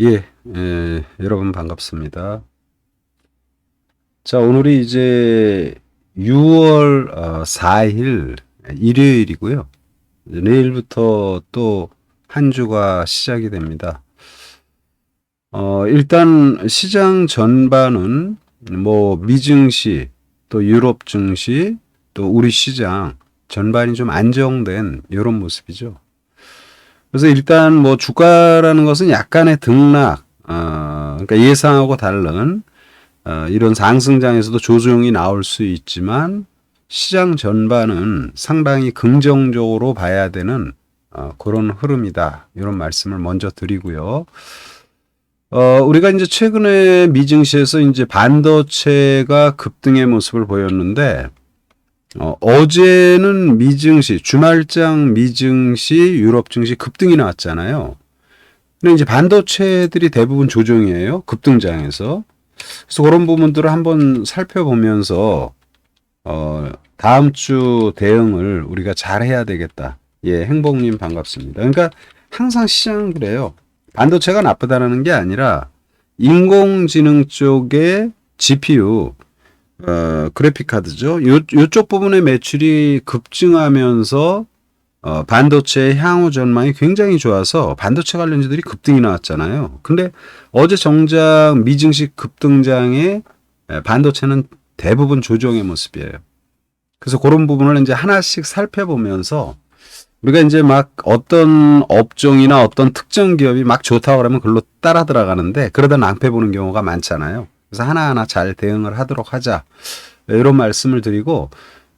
예, 예, 여러분 반갑습니다. 자, 오늘이 이제 6월 어, 4일 일요일이고요. 이제 내일부터 또 한 주가 시작이 됩니다. 어, 일단 시장 전반은 뭐 미증시, 또 유럽 증시, 또 우리 시장 전반이 좀 안정된 이런 모습이죠. 그래서 일단 뭐 주가라는 것은 약간의 등락, 어, 그러니까 예상하고 다른 어, 이런 상승장에서도 조정이 나올 수 있지만 시장 전반은 상당히 긍정적으로 봐야 되는 어, 그런 흐름이다. 이런 말씀을 먼저 드리고요. 어, 우리가 이제 최근에 미증시에서 이제 반도체가 급등의 모습을 보였는데 어, 어제는 미증시, 주말장 미증시, 유럽 증시 급등이 나왔잖아요. 근데 이제 반도체들이 대부분 조정이에요. 급등장에서. 그래서 그런 부분들을 한번 살펴보면서, 어, 다음 주 대응을 우리가 잘 해야 되겠다. 예, 행복님 반갑습니다. 그러니까 항상 시장은 그래요. 반도체가 나쁘다는 게 아니라 인공지능 쪽에 GPU, 어, 그래픽 카드죠. 요, 요쪽 부분의 매출이 급증하면서 어, 반도체의 향후 전망이 굉장히 좋아서 반도체 관련주들이 급등이 나왔잖아요. 근데 어제 정작 미증시 급등장에 에, 반도체는 대부분 조정의 모습이에요. 그래서 그런 부분을 이제 하나씩 살펴보면서 우리가 이제 막 어떤 업종이나 어떤 특정 기업이 막 좋다고 그러면 그걸로 따라 들어가는데 그러다 낭패 보는 경우가 많잖아요. 그래서 하나하나 잘 대응을 하도록 하자. 이런 말씀을 드리고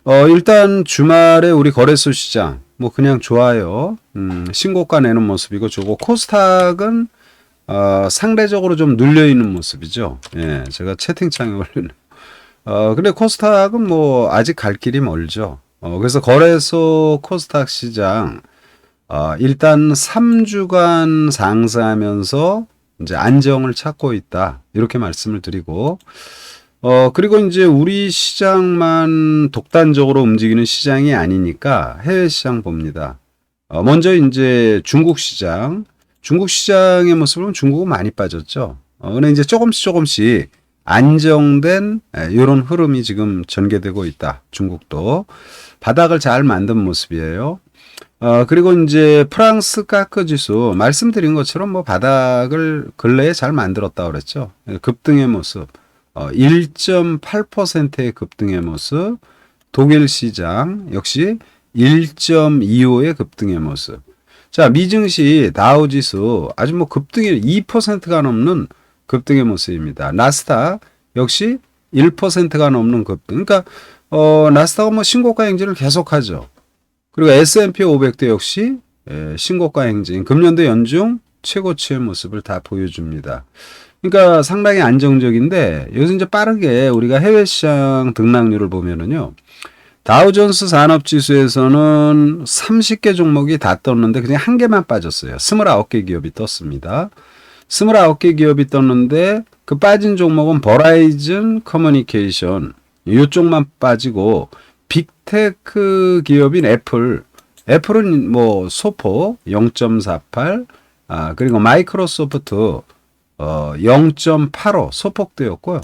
어 일단 주말에 우리 거래소 시장 뭐 그냥 좋아요. 음, 신고가 내는 모습이고 좋고 코스닥은 어 상대적으로 좀 눌려 있는 모습이죠. 예, 제가 채팅창에 올리는. 어 근데 코스닥은 뭐 아직 갈 길이 멀죠. 어, 그래서 거래소 코스닥 시장, 어, 일단 3주간 상승하면서 이제 안정을 찾고 있다. 이렇게 말씀을 드리고, 어, 그리고 이제 우리 시장만 독단적으로 움직이는 시장이 아니니까 해외 시장 봅니다. 어, 먼저 이제 중국 시장, 중국 시장의 보면 중국은 많이 빠졌죠. 어, 근데 이제 조금씩 조금씩 안정된 이런 흐름이 지금 전개되고 있다. 중국도. 바닥을 잘 만든 모습이에요. 어, 그리고 이제 프랑스 까크 지수 말씀드린 것처럼 뭐 바닥을 근래에 잘 만들었다 그랬죠. 급등의 모습. 어, 1.8%의 급등의 모습. 독일 시장 역시 1.25의 급등의 모습. 자, 미증시 다우 지수 아주 뭐 급등이 2%가 넘는 급등의 모습입니다. 나스닥 역시 1%가 넘는 급등. 그러니까 어, 나스닥은 뭐 신고가 행진을 계속하죠. 그리고 S&P 500도 역시 예, 신고가 행진, 금년도 연중 최고치의 모습을 다 보여줍니다. 그러니까 상당히 안정적인데 여기서 이제 빠르게 우리가 해외 시장 등락률을 보면은요. 다우존스 산업지수에서는 30개 종목이 다 떴는데 그냥 한 개만 빠졌어요. 29개 기업이 떴습니다. 29개 기업이 떴는데 그 빠진 종목은 버라이즌 커뮤니케이션 이쪽만 빠지고 빅테크 기업인 애플 애플은 뭐 소포 0.48 아, 그리고 마이크로소프트 어, 0.85 소폭되었고요.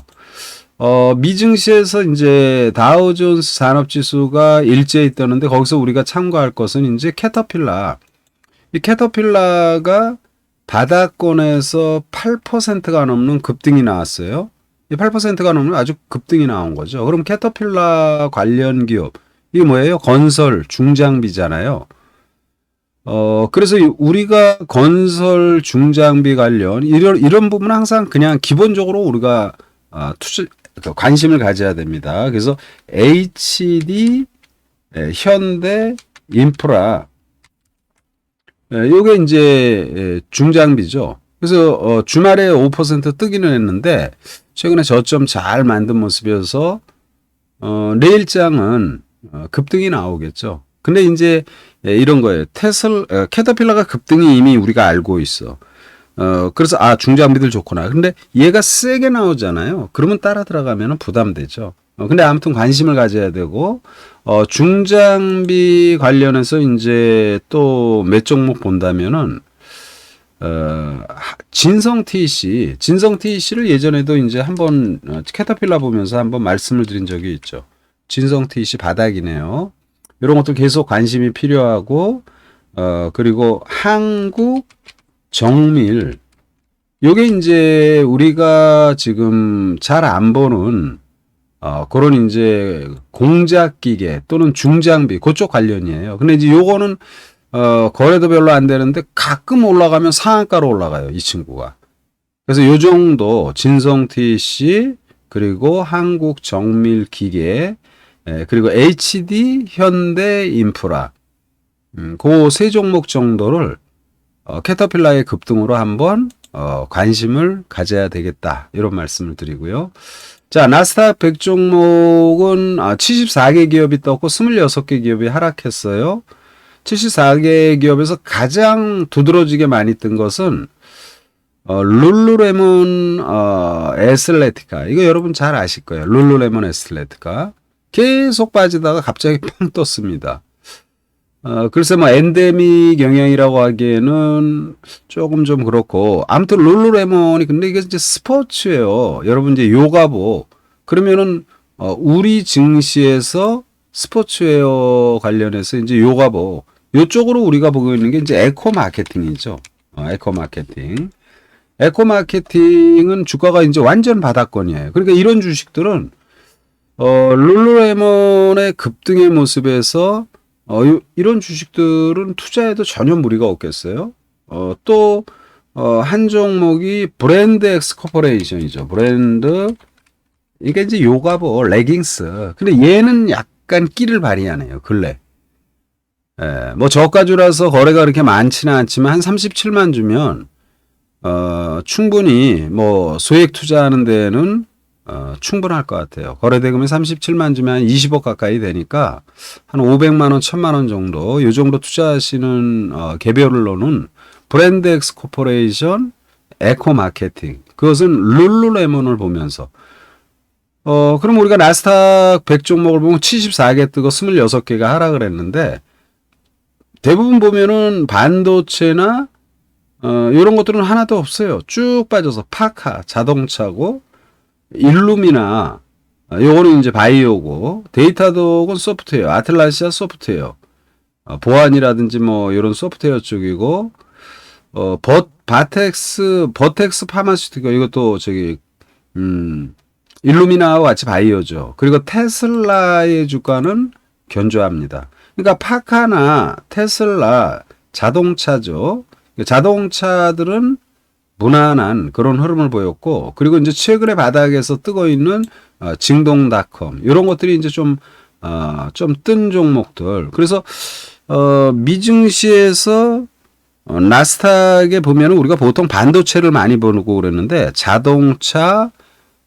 어, 미증시에서 이제 다우존스 산업지수가 일제히 떠는데 거기서 우리가 참고할 것은 이제 캐터필라. 이 캐터필라가 바닥권에서 8%가 넘는 급등이 나왔어요. 이 8%가 넘는 아주 급등이 나온 거죠. 그럼 캐터필라 관련 기업 이게 뭐예요? 건설 중장비잖아요. 어 그래서 우리가 건설 중장비 관련 이런 이런 부분은 항상 그냥 기본적으로 우리가 아, 투자 관심을 가져야 됩니다. 그래서 HD 예, 현대 인프라 예, 요게 이제 예, 중장비죠. 그래서 어, 주말에 5% 뜨기는 했는데 최근에 저점 잘 만든 모습이어서 어, 내일장은 어, 급등이 나오겠죠. 근데 이제 예, 이런 거예요. 테슬 어, 캐터필러가 급등이 이미 우리가 알고 있어. 어, 그래서 아 중장비들 좋구나. 근데 얘가 세게 나오잖아요. 그러면 따라 들어가면 부담되죠. 어, 근데 아무튼 관심을 가져야 되고 어, 중장비 관련해서 이제 또 몇 종목 본다면은 어, 하- 진성 TC, 진성 TC를 예전에도 이제 한번 어, 캐터필라 보면서 한번 말씀을 드린 적이 있죠. 진성 TC 바닥이네요. 이런 것도 계속 관심이 필요하고 어 그리고 한국 정밀 요게 이제 우리가 지금 잘 안 보는 어 그런 이제 공작 기계 또는 중장비 그쪽 관련이에요. 근데 이제 요거는 어 거래도 별로 안 되는데 가끔 올라가면 상한가로 올라가요. 이 친구가. 그래서 요 정도 진성 TC 그리고 한국 정밀 기계 예, 그리고 HD 현대 인프라 음, 그세 종목 정도를 어, 캐터필라의 급등으로 한번 어, 관심을 가져야 되겠다 이런 말씀을 드리고요. 자 나스닥 100 종목은 아, 74개 기업이 떴고 26개 기업이 하락했어요. 74개 기업에서 가장 두드러지게 많이 뜬 것은 어, 룰루레몬 어, 에슬레티카 이거 여러분 잘 아실 거예요. 룰루레몬 에슬레티카 계속 빠지다가 갑자기 펑 떴습니다. 어, 글쎄 뭐 엔데믹 영향이라고 하기에는 조금 좀 그렇고 아무튼 룰루레몬이 근데 이게 이제 스포츠예요. 여러분 이제 요가복 그러면은 어, 우리 증시에서 스포츠웨어 관련해서 이제 요가복 요쪽으로 우리가 보고 있는 게 이제 에코 마케팅이죠. 어, 에코 마케팅. 에코 마케팅은 주가가 이제 완전 바닥권이에요. 그러니까 이런 주식들은 어, 룰루레몬의 급등의 모습에서 어, 요- 이런 주식들은 투자해도 전혀 무리가 없겠어요. 어, 또, 어, 한 종목이 브랜드 엑스 코퍼레이션이죠. 브랜드, 이게 이제 요가보, 레깅스. 근데 얘는 약간 끼를 발휘하네요. 근래. 예, 뭐 저가주라서 거래가 그렇게 많지는 않지만 한 37만 주면, 어, 충분히 뭐 소액 투자하는 데는 어, 충분할 것 같아요. 거래 대금이 37만 주면 한 20억 가까이 되니까 한 500만 원, 1000만 원 정도 요 정도 투자하시는 어, 개별로는 브랜드 엑스 코퍼레이션 에코 마케팅 그것은 룰루레몬을 보면서 어 그럼 우리가 나스닥 100 종목을 보면 74개 뜨고 26개가 하락을 했는데 대부분 보면은 반도체나 어 이런 것들은 하나도 없어요. 쭉 빠져서 파카 자동차고 일루미나 어, 요거는 이제 바이오고 데이터독은 소프트웨어 아틀라시아 소프트웨어 어, 보안이라든지 뭐 이런 소프트웨어 쪽이고 어 버, 바텍스 버텍스 파마시티가 이것도 저기 음 일루미나와 같이 바이오죠. 그리고 테슬라의 주가는 견조합니다. 그러니까 파카나 테슬라 자동차죠. 자동차들은 무난한 그런 흐름을 보였고 그리고 이제 최근에 바닥에서 뜨고 있는 어, 징동닷컴 이런 것들이 이제 좀 어, 좀 뜬 종목들 그래서 어, 미증시에서 어, 나스닥에 보면은 우리가 보통 반도체를 많이 보고 그랬는데 자동차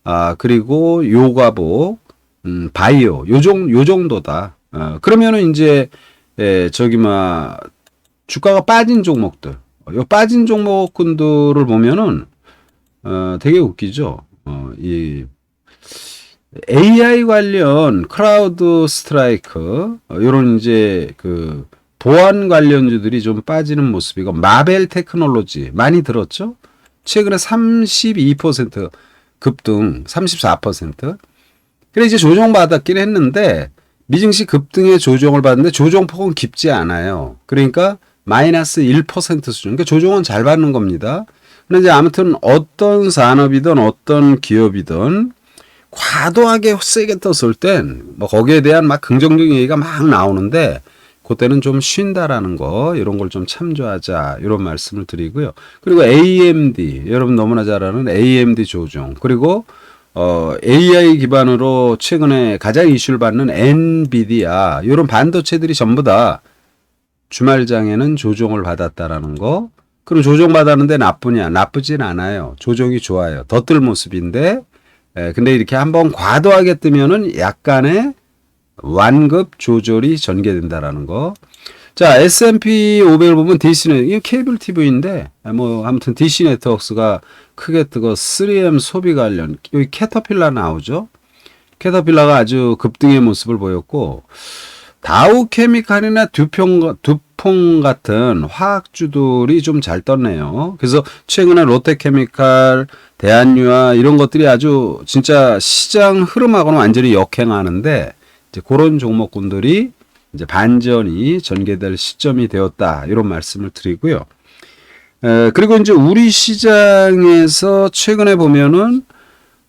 아 그리고 요가복 음, 바이오 요정 요 정도다 어, 그러면은 이제 에, 저기 막 주가가 빠진 종목들 어, 요 빠진 종목군들을 보면은 어 되게 웃기죠. 어 이 AI 관련 크라우드 스트라이크 어, 요런 이제 그 보안 관련주들이 좀 빠지는 모습이고 마벨 테크놀로지 많이 들었죠? 최근에 32% 급등, 34%. 그래 이제 조정받았긴 했는데 미증시 급등의 조정을 받는데 조정폭은 깊지 않아요. 그러니까 마이너스 1% 수준. 그러니까 조정은 잘 받는 겁니다. 근데 이제 아무튼 어떤 산업이든 어떤 기업이든 과도하게 세게 떴을 땐 뭐 거기에 대한 막 긍정적인 얘기가 막 나오는데 그때는 좀 쉰다라는 거 이런 걸 좀 참조하자 이런 말씀을 드리고요. 그리고 AMD 여러분 너무나 잘 아는 AMD 조정 그리고 어, AI 기반으로 최근에 가장 이슈를 받는 엔비디아 이런 반도체들이 전부 다 주말장에는 조정을 받았다라는 거. 그럼 조정 받았는데 나쁘냐? 나쁘진 않아요. 조정이 좋아요. 더 뜰 모습인데, 에, 근데 이렇게 한번 과도하게 뜨면은 약간의 완급 조절이 전개된다라는 거. 자, S&P 500을 보면 디시는, 이거 케이블 TV인데, 뭐, 아무튼 DC 네트워크스가 크게 뜨고 3M 소비 관련, 여기 캐터필라 나오죠? 캐터필라가 아주 급등의 모습을 보였고, 다우 케미칼이나 두평, 두퐁 같은 화학주들이 좀 잘 떴네요. 그래서 최근에 롯데케미칼, 대한유화 이런 것들이 아주 진짜 시장 흐름하고는 완전히 역행하는데 이제 그런 종목군들이 이제 반전이 전개될 시점이 되었다. 이런 말씀을 드리고요. 에, 그리고 이제 우리 시장에서 최근에 보면은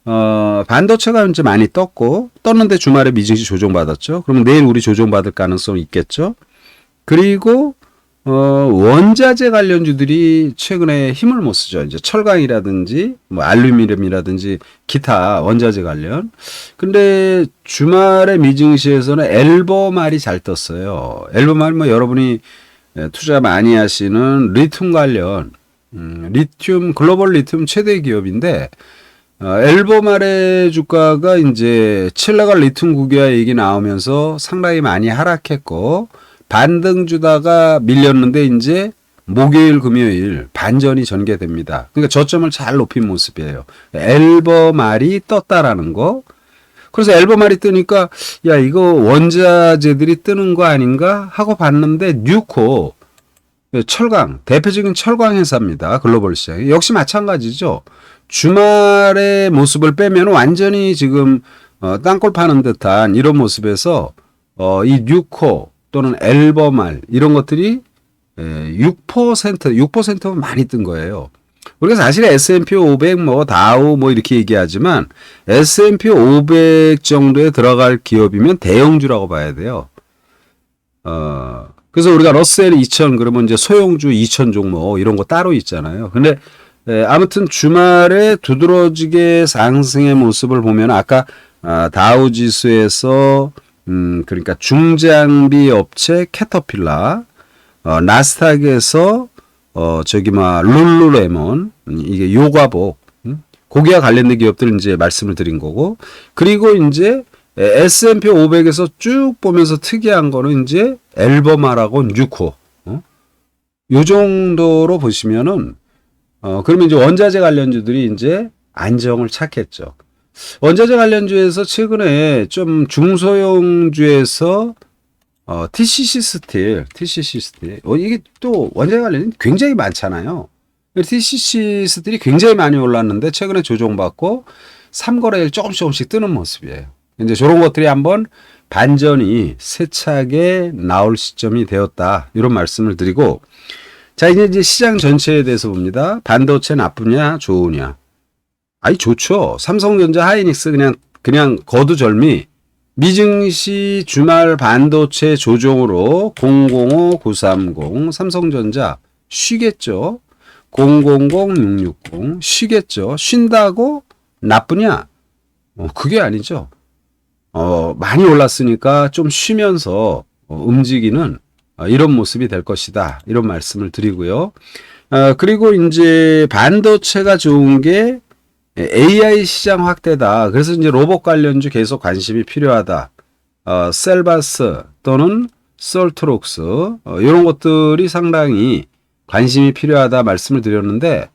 어, 반도체가 이제 많이 떴고, 떴는데 주말에 미증시 조정받았죠. 그러면 내일 우리 조정받을 가능성이 있겠죠. 그리고, 어, 원자재 관련주들이 최근에 힘을 못 쓰죠. 이제 철강이라든지, 뭐, 알루미늄이라든지, 기타 원자재 관련. 근데 주말에 미증시에서는 엘버말이 잘 떴어요. 엘버말 뭐 여러분이 예, 투자 많이 하시는 리튬 관련, 음, 리튬, 글로벌 리튬 최대 기업인데, 어, 엘보말의 주가가 이제 칠레가 리튬 국유화 얘기 나오면서 상당히 많이 하락했고 반등 주다가 밀렸는데 이제 목요일 금요일 반전이 전개됩니다. 그러니까 저점을 잘 높인 모습이에요. 엘버말이 떴다라는 거. 그래서 엘버말이 뜨니까 야 이거 원자재들이 뜨는 거 아닌가 하고 봤는데 뉴코 철강 대표적인 철강 회사입니다. 글로벌 시장에 역시 마찬가지죠. 주말의 모습을 빼면 완전히 지금 어, 땅굴 파는 듯한 이런 모습에서 어, 이 뉴코 또는 엘버말 이런 것들이 에, 6% 6%면 많이 뜬 거예요. 우리가 사실 S&P 500, 뭐 다우 뭐 이렇게 얘기하지만 S&P 500 정도에 들어갈 기업이면 대형주라고 봐야 돼요. 어, 그래서 우리가 러셀 2000 그러면 이제 소형주 2000 종목 이런 거 따로 있잖아요. 근데 에, 아무튼 주말에 두드러지게 상승의 모습을 보면 아까 아, 다우 지수에서 음 그러니까 중장비 업체 캐터필라 어, 나스닥에서 어 저기 막 룰루레몬 음, 이게 요가복 음? 고기와 관련된 기업들 이제 말씀을 드린 거고 그리고 이제 S&P 500에서 쭉 보면서 특이한 거는 이제 앨범하라고 뉴코 어? 요 정도로 보시면은 어, 그러면 이제 원자재 관련주들이 이제 안정을 찾겠죠. 원자재 관련주에서 최근에 좀 중소형주에서 어, TCC 스틸, TCC 스틸, 어, 이게 또 원자재 관련이 굉장히 많잖아요. TCC 스틸이 굉장히 많이 올랐는데 최근에 조정받고 3거래일 조금씩 조금씩 뜨는 모습이에요. 이제 저런 것들이 한번 반전이 세차게 나올 시점이 되었다. 이런 말씀을 드리고 자, 이제 시장 전체에 대해서 봅니다. 반도체 나쁘냐, 좋으냐. 아이, 좋죠. 삼성전자, 하이닉스 그냥, 그냥 거두절미. 미증시 주말 반도체 조정으로 005, 930, 삼성전자 쉬겠죠. 000, 660 쉬겠죠. 쉰다고 나쁘냐? 어, 그게 아니죠. 어, 많이 올랐으니까 좀 쉬면서 어, 움직이는 어, 이런 모습이 될 것이다. 이런 말씀을 드리고요. 어, 그리고 이제 반도체가 좋은 게 AI 시장 확대다. 그래서 이제 로봇 관련주 계속 관심이 필요하다. 어, 셀바스 또는 솔트록스 어, 이런 것들이 상당히 관심이 필요하다 말씀을 드렸는데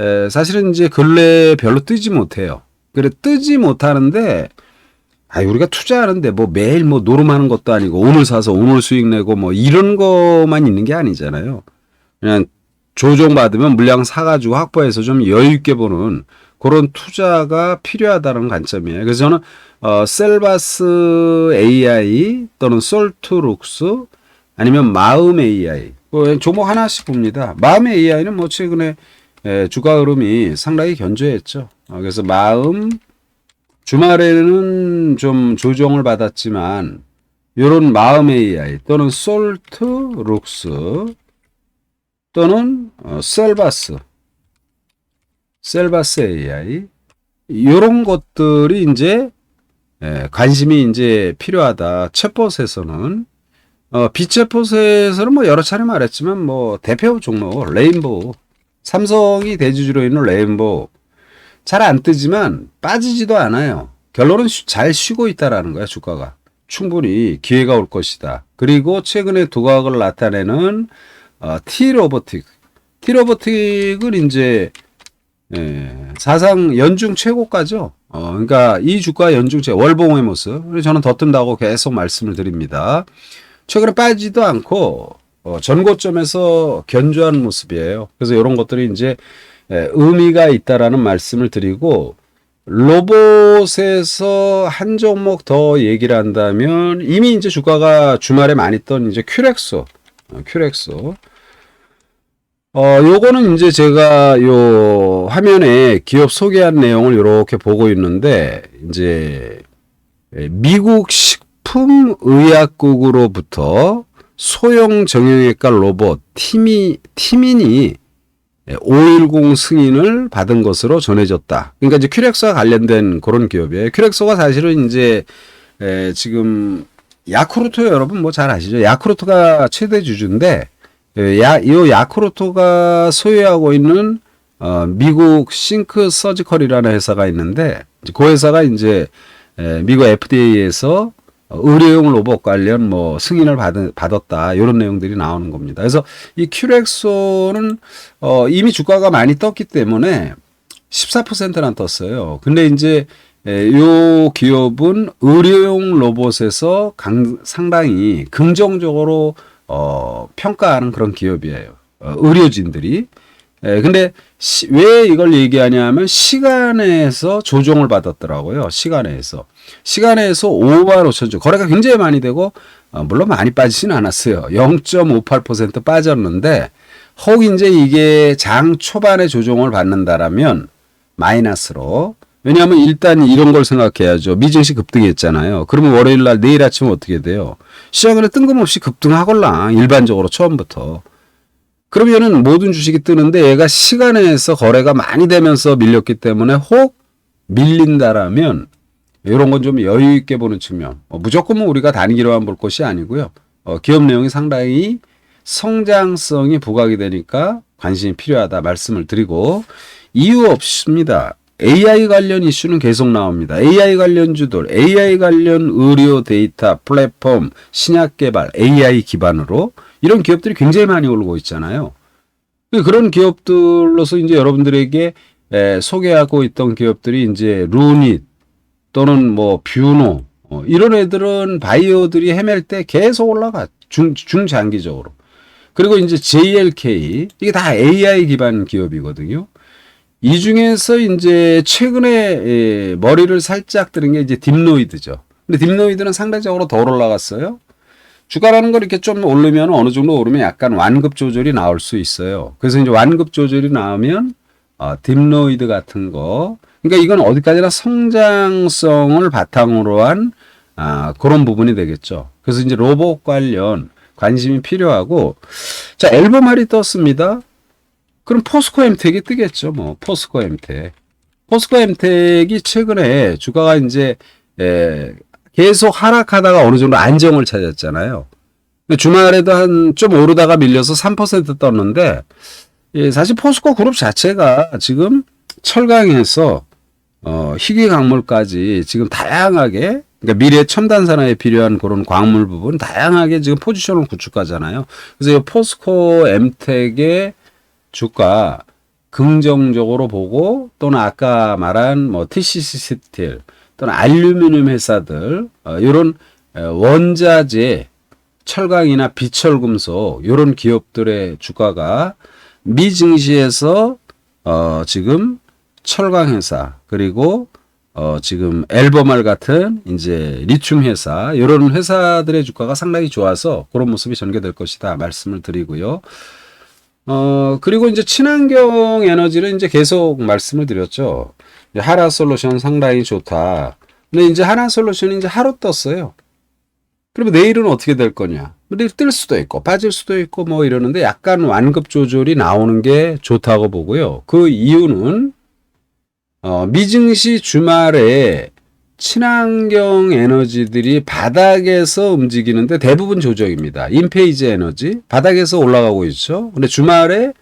에, 사실은 이제 근래 별로 뜨지 못해요. 그래 뜨지 못하는데 아, 우리가 투자하는데 뭐 매일 뭐 노름하는 것도 아니고 오늘 사서 오늘 수익 내고 뭐 이런 것만 있는 게 아니잖아요. 그냥 조정 받으면 물량 사가지고 확보해서 좀 여유 있게 보는 그런 투자가 필요하다는 관점이에요. 그래서 저는 어, 셀바스 AI 또는 솔트룩스 아니면 마음 AI 뭐 종목 하나씩 봅니다. 마음 AI는 뭐 최근에 에, 주가 흐름이 상당히 견조했죠. 어, 그래서 마음 주말에는 좀 조정을 받았지만 이런 마음 AI 또는 솔트 룩스 또는 어, 셀바스 셀바스 AI 이런 것들이 이제 예, 관심이 이제 필요하다. 챗봇에서는 어, 비챗봇에서는 뭐 여러 차례 말했지만 뭐 대표 종목 레인보우 삼성이 대주주로 있는 레인보우 잘 안 뜨지만 빠지지도 않아요. 결론은 쉬, 잘 쉬고 있다라는 거야 주가가 충분히 기회가 올 것이다. 그리고 최근에 두각을 나타내는 어, T로보틱 T로보틱은 이제 예, 사상 연중 최고가죠. 어, 그러니까 이 주가 연중 최 월봉의 모습. 그래서 저는 더 뜬다고 계속 말씀을 드립니다. 최근에 빠지도 않고 어, 전고점에서 견주한 모습이에요. 그래서 이런 것들이 이제 에, 의미가 있다라는 말씀을 드리고 로봇에서 한 종목 더 얘기를 한다면 이미 이제 주가가 주말에 많이 던 이제 큐렉소, 어, 큐렉소. 어, 요거는 이제 제가 요 화면에 기업 소개한 내용을 이렇게 보고 있는데 이제 에, 미국 식품의약국으로부터 소형 정형외과 로봇 티미 티민이 510 승인을 받은 것으로 전해졌다. 그러니까 이제 큐렉스와 관련된 그런 기업이에요. 큐렉스가 사실은 이제 에, 지금 야쿠르토 여러분 뭐 잘 아시죠? 야쿠르토가 최대 주주인데 에, 야, 이 야쿠르토가 소유하고 있는 어, 미국 싱크 서지컬이라는 회사가 있는데 그 회사가 이제 에, 미국 FDA에서 어, 의료용 로봇 관련 뭐 승인을 받, 받았다 이런 내용들이 나오는 겁니다. 그래서 이 큐렉소는 어, 이미 주가가 많이 떴기 때문에 14%나 떴어요. 근데 이제 에, 요 기업은 의료용 로봇에서 강, 상당히 긍정적으로 어, 평가하는 그런 기업이에요. 어, 의료진들이. 에, 근데 시, 왜 이걸 얘기하냐면 시간에서 조정을 받았더라고요. 시간에서. 시간에서 5만 5천 주. 거래가 굉장히 많이 되고, 어, 물론 많이 빠지지는 않았어요. 0.58% 빠졌는데, 혹 이제 이게 장 초반에 조정을 받는다라면 마이너스로. 왜냐하면 일단 이런 걸 생각해야죠. 미증시 급등했잖아요. 그러면 월요일 날 내일 아침 어떻게 돼요? 시장은 뜬금없이 급등하걸랑 일반적으로 처음부터. 그러면은 모든 주식이 뜨는데 얘가 시간에서 거래가 많이 되면서 밀렸기 때문에 혹 밀린다라면 이런 건 좀 여유 있게 보는 측면. 어, 무조건 뭐 우리가 단기로만 볼 것이 아니고요. 어, 기업 내용이 상당히 성장성이 부각이 되니까 관심이 필요하다 말씀을 드리고 이유 없습니다. AI 관련 이슈는 계속 나옵니다. AI 관련주들, AI 관련 의료 데이터, 플랫폼, 신약 개발, AI 기반으로 이런 기업들이 굉장히 많이 오르고 있잖아요. 그런 기업들로서 이제 여러분들에게 에, 소개하고 있던 기업들이 이제 루닛 또는 뭐 뷰노 어, 이런 애들은 바이오들이 헤맬 때 계속 올라가 중 중장기적으로. 그리고 이제 JLK 이게 다 AI 기반 기업이거든요. 이 중에서 이제 최근에 에, 머리를 살짝 들은 게 이제 딥노이드죠. 근데 딥노이드는 상대적으로 더 올라갔어요. 주가라는 걸 이렇게 좀 오르면 어느 정도 오르면 약간 완급 조절이 나올 수 있어요. 그래서 이제 완급 조절이 나오면 어, 딥노이드 같은 거. 그러니까 이건 어디까지나 성장성을 바탕으로 한 아, 그런 부분이 되겠죠. 그래서 이제 로봇 관련 관심이 필요하고 자 앨범알이 떴습니다. 그럼 포스코 엠텍이 뜨겠죠. 뭐 포스코 엠텍. 포스코 엠텍이 최근에 주가가 이제 에, 계속 하락하다가 어느 정도 안정을 찾았잖아요. 주말에도 한 좀 오르다가 밀려서 3% 떴는데 예, 사실 포스코 그룹 자체가 지금 철강에서 어, 희귀 광물까지 지금 다양하게 그러니까 미래 첨단 산업에 필요한 그런 광물 부분 다양하게 지금 포지션을 구축하잖아요. 그래서 이 포스코 엠텍의 주가 긍정적으로 보고 또는 아까 말한 뭐 TCC 스틸 또는 알루미늄 회사들 어, 이런 원자재 철강이나 비철금속 이런 기업들의 주가가 미 증시에서 어, 지금 철강 회사 그리고 어, 지금 앨범알 같은 이제 리튬 회사 이런 회사들의 주가가 상당히 좋아서 그런 모습이 전개될 것이다 말씀을 드리고요. 어, 그리고 이제 친환경 에너지는 이제 계속 말씀을 드렸죠. 하나 솔루션 상당히 좋다. 근데 이제 하나 솔루션이 이제 하루 떴어요. 그러면 내일은 어떻게 될 거냐? 내일 뜰 수도 있고 빠질 수도 있고 뭐 이러는데 약간 완급 조절이 나오는 게 좋다고 보고요. 그 이유는 어, 미증시 주말에 친환경 에너지들이 바닥에서 움직이는데 대부분 조정입니다. 인페이지 에너지 바닥에서 올라가고 있죠. 근데 주말에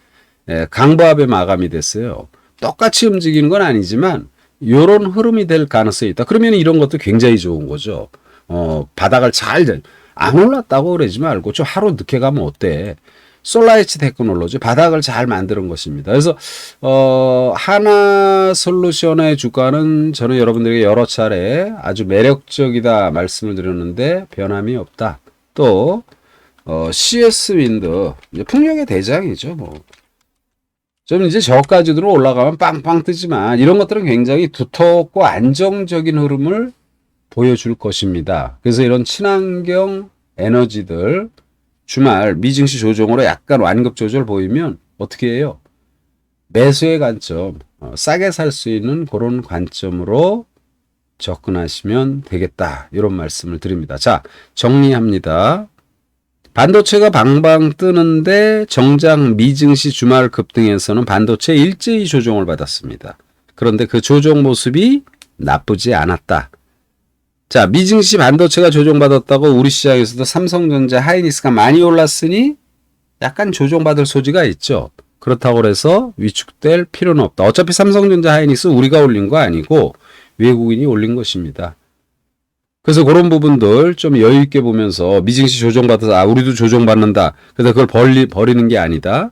예, 강보합에 마감이 됐어요. 똑같이 움직이는 건 아니지만 요런 흐름이 될 가능성이 있다. 그러면 이런 것도 굉장히 좋은 거죠. 어, 바닥을 잘, 안 올랐다고 그러지 말고 좀 하루 늦게 가면 어때? 솔라이치 테크놀로지 바닥을 잘 만드는 것입니다. 그래서 어 하나 솔루션의 주가는 저는 여러분들에게 여러 차례 아주 매력적이다 말씀을 드렸는데 변함이 없다. 또 어, CS 윈드 풍력의 대장이죠. 뭐. 좀 이제 저까지로 올라가면 빵빵 뜨지만 이런 것들은 굉장히 두텁고 안정적인 흐름을 보여줄 것입니다. 그래서 이런 친환경 에너지들 주말 미증시 조정으로 약간 완급 조절 보이면 어떻게 해요? 매수의 관점, 어, 싸게 살 수 있는 그런 관점으로 접근하시면 되겠다. 이런 말씀을 드립니다. 자, 정리합니다. 반도체가 방방 뜨는데 정작 미증시 주말 급등에서는 반도체 일제히 조정을 받았습니다. 그런데 그 조정 모습이 나쁘지 않았다. 자, 미증시 반도체가 조정받았다고 우리 시장에서도 삼성전자, 하이닉스가 많이 올랐으니 약간 조정받을 소지가 있죠. 그렇다고 해서 위축될 필요는 없다. 어차피 삼성전자, 하이닉스 우리가 올린 거 아니고 외국인이 올린 것입니다. 그래서 그런 부분들 좀 여유 있게 보면서 미증시 조정받아서 아 우리도 조정받는다. 그래서 그걸 벌리, 버리는 게 아니다.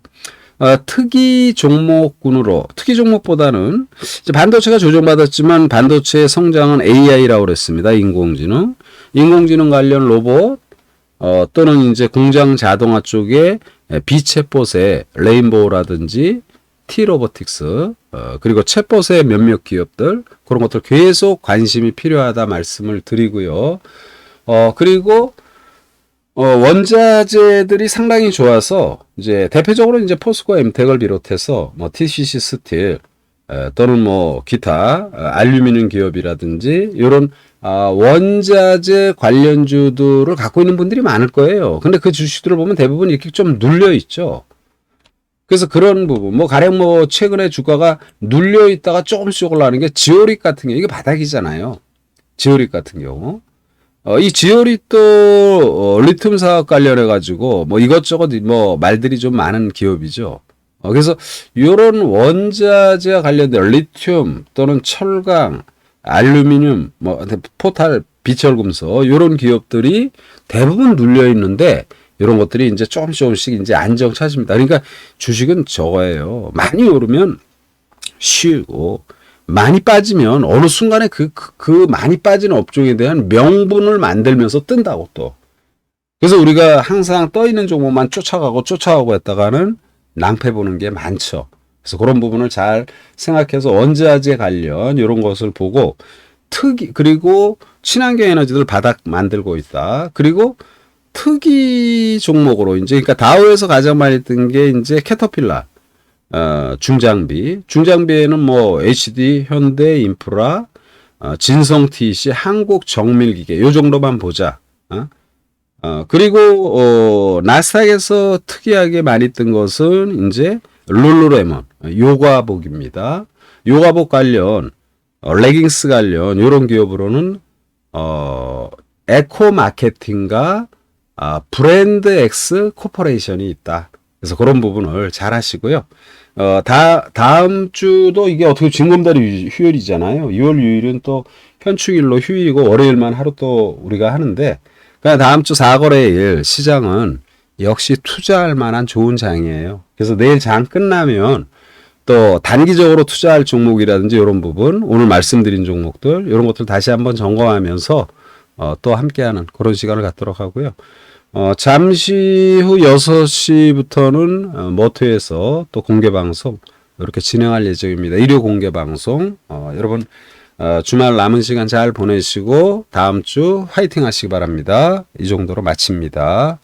어, 특이 종목군으로 특이 종목보다는 반도체가 조정받았지만 반도체의 성장은 AI라고 그랬습니다. 인공지능, 인공지능 관련 로봇 어, 또는 이제 공장 자동화 쪽에 비챗봇의 레인보우라든지 T로보틱스 어, 그리고 챗봇의 몇몇 기업들 그런 것들 계속 관심이 필요하다 말씀을 드리고요. 어 그리고 어, 원자재들이 상당히 좋아서 이제 대표적으로 이제 포스코 엠텍을 비롯해서 뭐 TCC 스틸 에, 또는 뭐 기타 어, 알루미늄 기업이라든지 이런 아, 원자재 관련주들을 갖고 있는 분들이 많을 거예요. 근데 그 주식들을 보면 대부분 이렇게 좀 눌려 있죠. 그래서 그런 부분, 뭐, 가령 뭐, 최근에 주가가 눌려 있다가 조금씩 올라가는 게 지오릭 같은 경우, 이게 바닥이잖아요. 지오릭 같은 경우. 어, 이 지오릿도 어, 리튬 사업 관련해 가지고 뭐 이것저것 뭐 말들이 좀 많은 기업이죠. 어, 그래서 이런 원자재와 관련된 리튬 또는 철강, 알루미늄, 뭐 포탈, 비철금속 이런 기업들이 대부분 눌려 있는데 이런 것들이 이제 조금씩 조금씩 이제 안정 찾습니다. 그러니까 주식은 저거예요. 많이 오르면 쉬고 많이 빠지면 어느 순간에 그, 그, 그 많이 빠진 업종에 대한 명분을 만들면서 뜬다고 또. 그래서 우리가 항상 떠 있는 종목만 쫓아가고 쫓아가고 했다가는 낭패 보는 게 많죠. 그래서 그런 부분을 잘 생각해서 원자재 관련 이런 것을 보고 특이 그리고 친환경 에너지들 바닥 만들고 있다. 그리고 특이 종목으로 이제 그러니까 다우에서 가장 많이 뜬 게 이제 캐터필라 어, 중장비, 중장비에는 뭐 HD, 현대, 인프라, 어, 진성 TC, 한국 정밀기계 요 정도만 보자. 어? 어, 그리고 어, 나스닥에서 특이하게 많이 뜬 것은 이제 룰루레몬 요가복입니다. 요가복 관련 어, 레깅스 관련 요런 기업으로는 어, 에코 마케팅과 아, 브랜드 X 코퍼레이션이 있다. 그래서 그런 부분을 잘 하시고요. 어, 다, 다음 주도 이게 어떻게 징검다리 휴일이잖아요. 6월 6일은 또 현충일로 휴일이고 월요일만 하루 또 우리가 하는데, 그냥 다음 주 4거래일 시장은 역시 투자할 만한 좋은 장이에요. 그래서 내일 장 끝나면 또 단기적으로 투자할 종목이라든지 이런 부분, 오늘 말씀드린 종목들, 이런 것들 다시 한번 점검하면서 어, 또 함께하는 그런 시간을 갖도록 하고요. 어, 잠시 후 6시부터는 어, 모토에서 또 공개 방송 이렇게 진행할 예정입니다. 일요 공개 방송. 어, 여러분 어, 주말 남은 시간 잘 보내시고 다음 주 화이팅 하시기 바랍니다. 이 정도로 마칩니다.